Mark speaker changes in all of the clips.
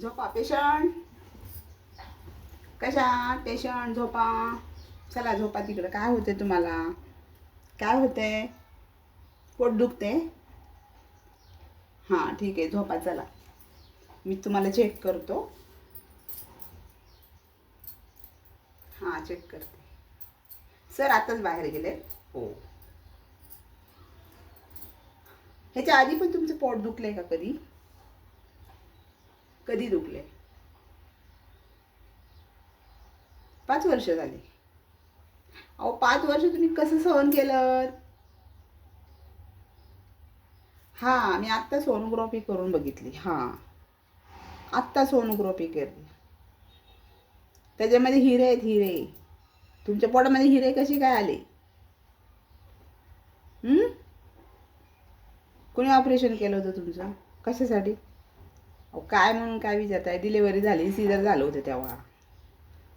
Speaker 1: झोपा पेशंट. कशा पेशंट झोपा. चला झोपा तिकडं. काय होते तुम्हाला? काय होते पोट दुखते हां ठीक आहे. झोपा चला. मी तुम्हाला चेक करतो. हां चेक करते. सर आताच बाहेर गेले हो. ह्याच्या आधी पण तुमचं पोट दुखलंय का कधी? कधी दुखले? पाच वर्ष झाली. अहो पाच वर्ष तुम्ही कसं सहन केलं? हां मी आत्ता सोनोग्राफी करून बघितली. हां. आत्ता सोनोग्राफी केली. त्याच्यामध्ये हिरे आहेत हिरे. तुमच्या पोटामध्ये हिरे कशी काय आले? हं? कोणी ऑपरेशन केलं होतं तुमचं? कशासाठी? अहो काय म्हणून काय विचारताय? डिलेवरी झाली सीझर झालं होतं तेव्हा.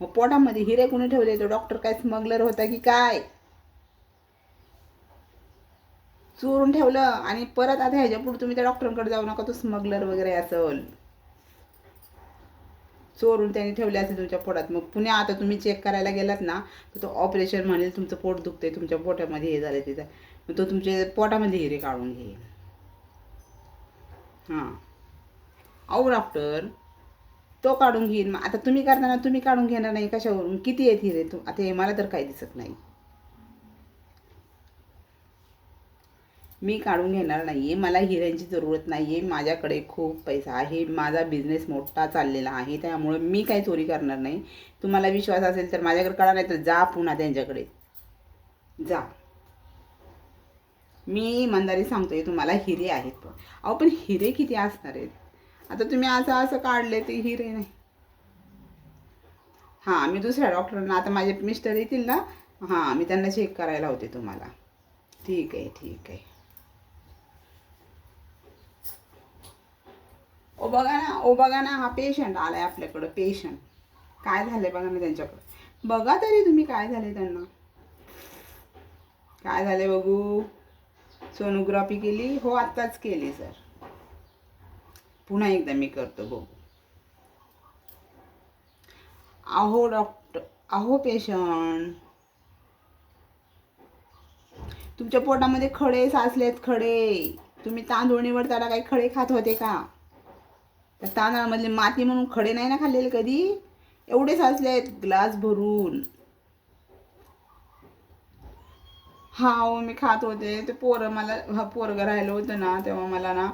Speaker 1: मग पोटामध्ये हिरे कुणी ठेवले? तो डॉक्टर काय स्मगलर होता की काय? चोरून ठेवलं आणि परत आता ह्याच्या पुढे तुम्ही त्या डॉक्टरांकडे जाऊ नका तो स्मगलर वगैरे असल. चोरून त्याने ठेवले असेल तुमच्या पोटात. मग पुन्हा आता तुम्ही चेक करायला गेलात ना तर तो ऑपरेशन म्हणेल तुमचं पोट दुखतंय तुमच्या पोटामध्ये हे झालं तिथं मग तो तुमच्या पोटामध्ये हिरे काढून घेईल. हां. अहो डॉक्टर तो काढून घेईन. मग आता तुम्ही करताना तुम्ही काढून घेणार नाही कशावरून? किती आहेत हिरे तू? आता हे मला तर काही दिसत नाही. मी काढून घेणार नाही आहे मला हिऱ्यांची जरूरत नाही आहे माझ्याकडे खूप पैसा आहे. माझा बिझनेस मोठा चाललेला आहे. त्यामुळे मी काही चोरी करणार नाही. तुम्हाला विश्वास असेल तर माझ्याकडे काढा नाही तर जा पुन्हा त्यांच्याकडे. जा. मी इमानदारी सांगतोय तुम्हाला हिरे आहेत पण. अहो पण हिरे किती असणार आहेत? आता तुम्ही असं असं काढले ते हिरे नाही. हां मी दुसऱ्या डॉक्टरांना आता माझे मिस्टर येतील ना हां मी त्यांना चेक करायला होते तुम्हाला. ठीक आहे ठीक आहे. ओ बघा ना ओ बघा ना हा पेशंट आला आहे आपल्याकडं पेशंट काय झालं आहे बघा ना त्यांच्याकडं. बघा तरी तुम्ही काय झाले त्यांना. काय झाले बघू. सोनोग्राफी केली? हो आत्ताच केली सर पुन्हा एकदा मी करतो बघू अहो डॉक्टर अहो पेशंट तुमच्या पोटामध्ये खडे साचलेत खडे. तुम्ही तांदूळ निवडताना काही खडे खात होते का? त्या तांदळामधले माती म्हणून खडे नाही ना खाल्लेले कधी? एवढे साचलेत ग्लास भरून. हा हो मी खात होते. ते पोरं मला हा पोरगं राहिलं होतं ना तेव्हा मला ना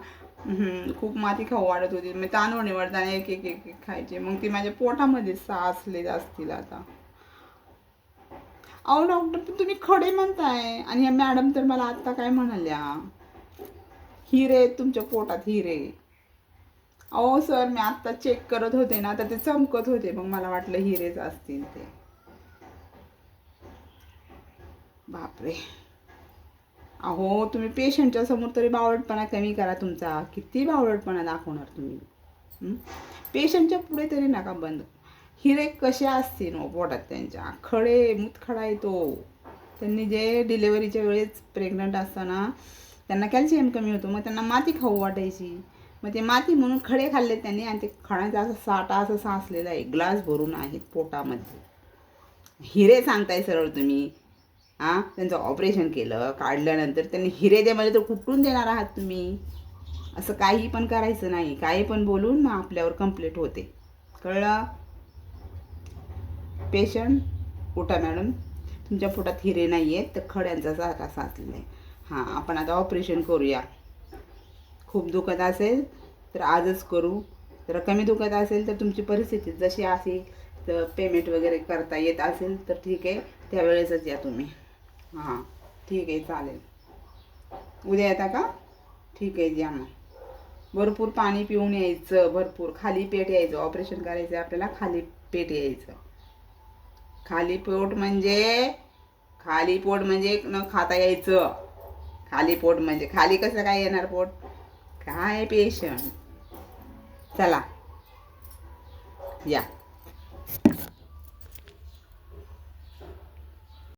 Speaker 1: खूप माती खाऊ वाढत होती. मी तांदूळ निवडताना एक एक एक एक खायचे. मग ती माझ्या पोटामध्ये साचले असतील आता. अहो डॉक्टर पण तुम्ही खडे म्हणताय. आणि ह्या मॅडम तर मला आत्ता काय म्हणाल्या? हिरे तुमच्या पोटात हिरे. अहो सर मी आत्ता चेक करत होते ना तर ते चमकत होते. मग मला वाटलं हिरेच असतील ते. बापरे. अहो तुम्ही पेशंटच्या समोर तरी बावळटपणा कमी करा तुमचा. किती बावळटपणा दाखवणार तुम्ही? पेशंटच्या पुढे तरी नका बंद. हिरे कसे असतील हो पोटात त्यांच्या? खडे मुतखडा येतो त्यांनी जे डिलेवरीच्या वेळेस प्रेग्नंट असताना त्यांना कॅल्शियम कमी होतो. मग त्यांना माती खाऊ वाटायची. मग ते माती म्हणून खडे खाल्ले त्यांनी आणि ते खडांचा असं साठा असं साचलेला आहे. ग्लास भरून आहेत पोटामध्ये. हिरे सांगताय सरळ तुम्ही. हां त्यांचं ऑपरेशन केलं काढल्यानंतर त्यांनी हिरे दे मला तर कुठून देणार आहात तुम्ही. असं काही पण करायचं नाही. काही पण बोलून मग आपल्यावर कंप्लेट होते. कळलं? पेशंट उठा मॅडम तुमच्या पोटात हिरे नाही आहेत तर खड्यांचा सारखा साचलेला आहे हां आपण आता ऑपरेशन करूया. खूप दुखत असेल तर आजच करू. जर कमी दुखत असेल तर तुमची परिस्थिती जशी असेल तर पेमेंट वगैरे करता येत असेल तर ठीक आहे. त्यावेळेसच या तुम्ही. हां. ठीक आहे चालेल. उद्या येता का? ठीक आहे या मग. भरपूर पाणी पिऊन यायचं भरपूर. खाली पेट यायचं ऑपरेशन करायचं आहे आपल्याला खाली पेट यायचं. खाली पोट म्हणजे खाली पोट म्हणजे न खाता यायचं. खाली पोट म्हणजे खाली कसं काय येणार पोट? काय पेशंट? चला. या.